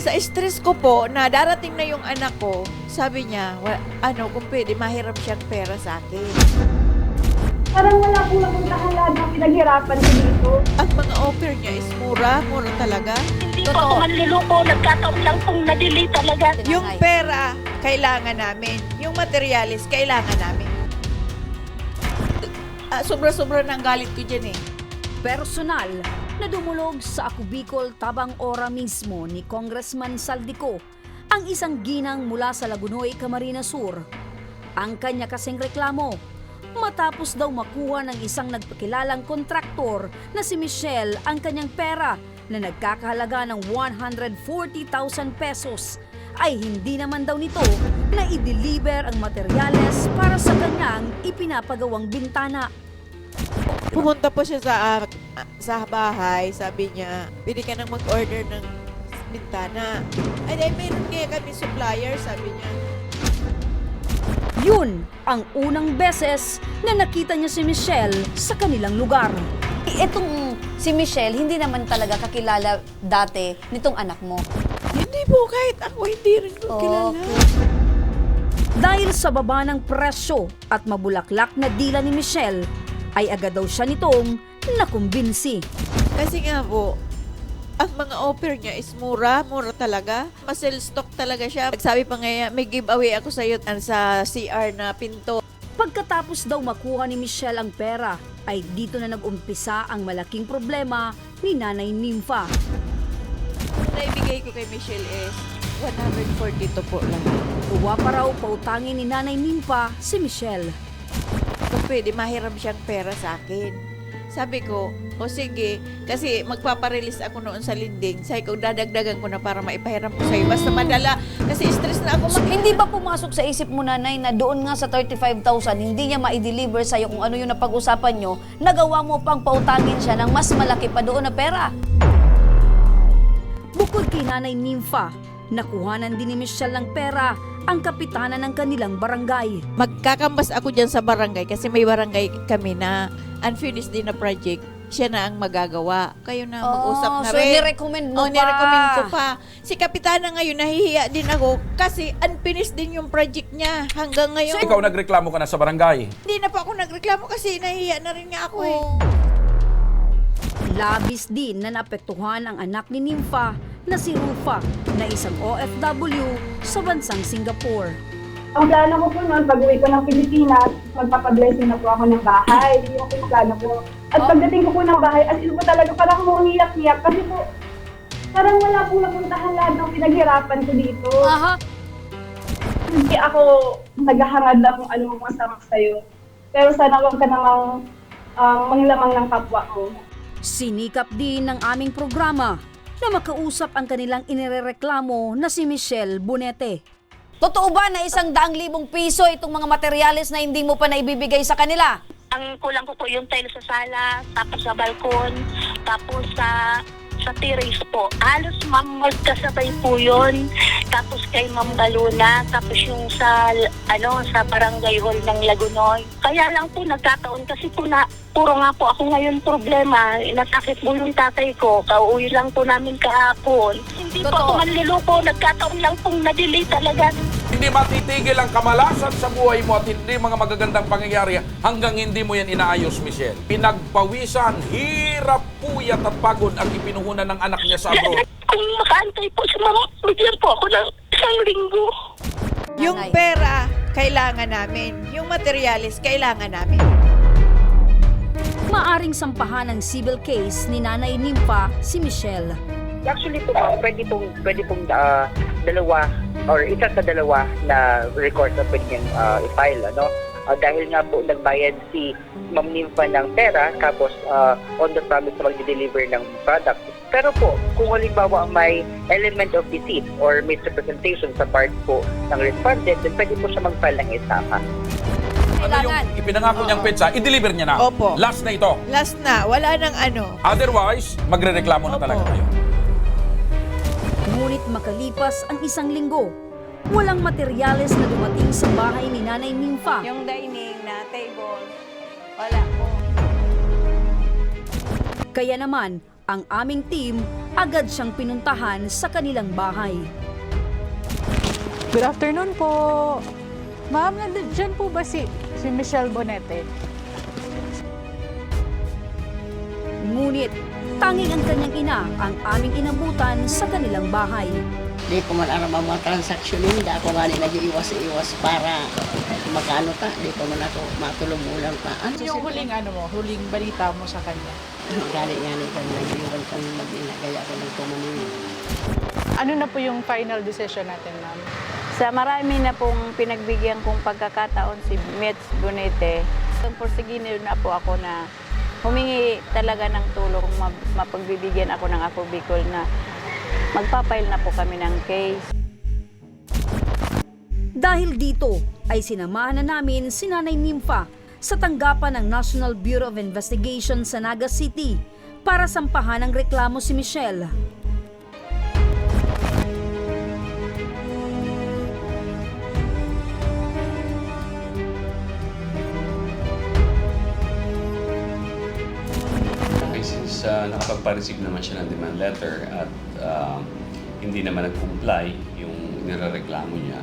Sa stress ko po, na darating na yung anak ko, sabi niya, wa, ano, kung pwede, mahiram siyang pera sa akin. Parang wala pong napuntahan lahat ng pinaghirapan ko dito. Ang mga offer niya is mura, mura talaga. Hindi po ako manluloko. Nagkataon lang pong na-delay talaga. Yung pera, kailangan namin. Yung materialis, kailangan namin. Ah, sobra-sobra ng galit ko dyan eh. Personal na dumulog sa Ako Bicol tabang ora mismo ni Congressman Saldico ang isang ginang mula sa Lagunoy, Camarines Sur. Ang kanya kasing reklamo matapos daw makuha ng isang nagpakilalang kontraktor na si Michelle ang kanyang pera na nagkakahalaga ng 140,000 pesos ay hindi naman daw nito na i-deliver ang materyales para sa kanyang ipinapagawang bintana. Pumunta po siya sa, ah, sa bahay, sabi niya, pwede ka nang mag-order ng bintana. Ay, ay, meron kaya kami supplier, sabi niya. Yun ang unang beses na nakita niya si Michelle sa kanilang lugar. Itong si Michelle, hindi naman talaga kakilala dati nitong anak mo. Hindi po, kahit ako hindi rin ko kilala. Dahil sa baba ng presyo at mabulaklak na dila ni Michelle, ay agad daw siya nitong nakumbinsi. Kasi nga po, ang mga offer niya is mura, mura talaga. Masel stock talaga siya. Sabi pa nga, may giveaway ako sa iyo sa CR na pinto. Pagkatapos daw makuha ni Michelle ang pera, ay dito na nag-umpisa ang malaking problema ni Nanay Nympha. Ang naibigay ko kay Michelle is 142 po lang. Uwa pa raw pautangin ni Nanay Nympha si Michelle. Kung pwede, mahiram siyang pera sa akin. Sabi ko, o sige, kasi magpaparelease ako noon sa linding. Sabi ko, dadagdagan ko na para maipahiram ko sa'yo. Basta madala, kasi stress na ako. So, hindi ba pumasok sa isip mo, nanay, na doon nga sa 35,000, hindi niya ma-deliver sa'yo kung ano yung napag-usapan nyo, nagawa mo pang pautangin siya ng mas malaki pa doon na pera? Bukod kay Nanay Nympha, nakuhanan din ni Michelle ng pera ang kapitana ng kanilang barangay. Magkakambas ako dyan sa barangay kasi may barangay kami na unfinished din na project. Siya na ang magagawa. Kayo na mag-usap na so rin. nirecommend mo Oh, pa. nirecommend ko pa. Si Kapitana ngayon, nahihiya din ako kasi unfinished din yung project niya hanggang ngayon. So, ikaw nagreklamo ka na sa barangay. Hindi na pa ako nagreklamo kasi nahihiya na rin nga ako eh. Labis din na naapektuhan ang anak ni Nympha na si Rufa na isang OFW sa bansang Singapore. Ang plano ko po noon, pag uwi ko ng Pilipinas, magpapablessing na po ako ng bahay. Yung po yung plano ko. At pagdating ko po ng bahay, as in po talaga parang umiiyak-iyak kasi po parang wala pong napuntahan lahat ng pinaghirapan ko dito. Aha. Hindi ako naghahangad na kung ano ang masama sa'yo. Pero sana huwag ka namang um, manglamang ng kapwa mo. Sinikap din ng aming programa na makausap ang kanilang inirereklamo na si Michelle Bunete. Totoo ba na isang daang libong piso itong mga materyales na hindi mo pa naibibigay sa kanila? Ang kulang ko po yung tile sa sala, tapos sa balkon, tapos sa sa terrace po. Halos ma'am magkasabay po yun. Tapos kay Ma'am Baluna, tapos yung sa ano sa barangay hall ng Lagunoy. Kaya lang po nagkataon kasi po na puro nga po ako ngayon problema. Nasakit po yung tatay ko. Kauwi lang po namin kahapon. Hindi po Totoo. ako manliloko. Nagkataon lang pong na-delay talaga. Hindi matitigil ang kamalasan sa buhay mo at hindi mga magagandang pangyayari hanggang hindi mo yan inaayos, Michelle. Pinagpawisan, hirap, puyat at pagod ang ipinuhunan ng anak niya sa abroad. Kung makaantay po si Ma'am, bigyan po ako ng isang linggo. Yung Nanay. pera, kailangan namin. Yung materialis, kailangan namin. Maaring sampahan ng civil case ni Nanay Nympha si Michelle. Actually po, pwede pong, pwede pong ah, dalawa or isa sa dalawa na record na pwede niyang ah, i-file. Ano? Ah, dahil nga po nagbayad si Ma'am Nympha ng pera tapos ah, on the promise na mag-deliver ng product. Pero po, kung halimbawa may element of deceit or misrepresentation sa part po ng respondent, then pwede po siya mag-file ng isama. Ano yung Kailangan. ipinangako niyang petsa, i-deliver niya na. Opo. Last na ito. Last na, wala nang ano. Otherwise, magre-reklamo na Opo. talaga kayo. Ngunit makalipas ang isang linggo, walang materyales na dumating sa bahay ni Nanay Nympha. Yung dining na table, wala po. Kaya naman, Ang aming team agad siyang pinuntahan sa kanilang bahay. Good afternoon po. Ma'am, nandiyan po ba si, si Michelle Bonete? Ngunit tanging ang kanyang ina ang aming inabutan sa kanilang bahay. Di ko man aram ang mga transaksyon yun, di ako nga nag-iwas-iwas para makano ka, di ko man ako matulog ulang pa. Ano Yung huling ano mo, huling balita mo sa kanya. Gali nga ni kami nag-iwan kami mag-ina, kaya ako nagtumanin. Ano na po yung final decision natin, ma'am? Sa marami na pong pinagbigyan kong pagkakataon si Mets Bonete, ang porsigino na po ako na humingi talaga ng tulong, ma- mapagbibigyan ako ng Ako Bicol na magpapail na po kami ng case. Dahil dito ay sinamahan na namin si Nanay Nympha sa tanggapan ng National Bureau of Investigation sa Naga City para sampahan ng reklamo si Michelle. Nakapagpa-receive naman siya ng demand letter at um, hindi naman nag-comply yung nirereklamo niya,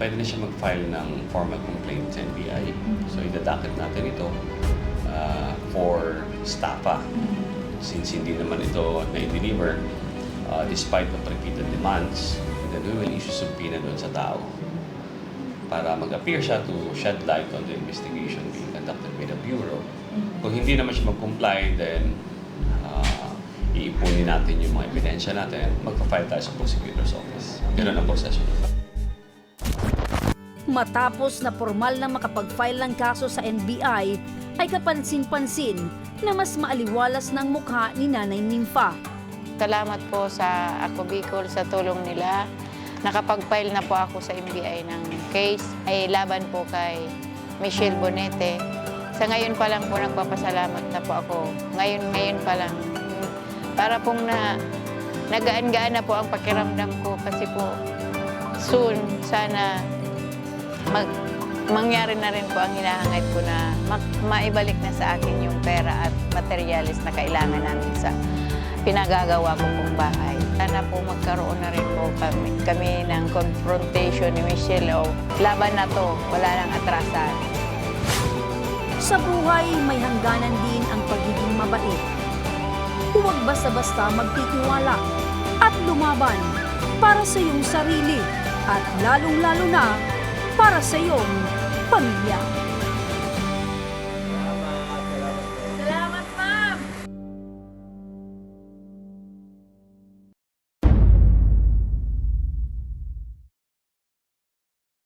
pwede na siya mag-file ng formal complaint sa NBI. So, idadakit natin ito uh, for stapa. Since hindi naman ito na-deliver, uh, despite of repeated demands, then we will issue subpoena doon sa tao para mag-appear siya to shed light on the investigation being conducted by the Bureau. Kung hindi naman siya mag-comply, then uh, iipunin natin yung mga ebidensya natin, magpa-file tayo sa prosecutor's office. Ganun ang proseso. Matapos na formal na makapag-file ng kaso sa NBI, ay kapansin-pansin na mas maaliwalas ng mukha ni Nanay Nympha. Salamat po sa Ako Bicol sa tulong nila. Nakapag-file na po ako sa NBI ng case ay laban po kay Michelle Bonete. Sa ngayon pa lang po nagpapasalamat na po ako. Ngayon, ngayon pa lang. Para pong na, nagaan-gaan na po ang pakiramdam ko kasi po soon sana mag, mangyari na rin po ang hinahangad ko na ma- maibalik na sa akin yung pera at materialis na kailangan namin sa pinagagawa ko pong bahay. Sana po magkaroon na rin po kami, kami ng confrontation ni Michelle o laban na to, wala nang atrasan. Sa buhay, may hangganan din ang pagiging mabait. Huwag basta-basta magtitiwala at lumaban para sa iyong sarili at lalong-lalo na para sa iyong pamilya.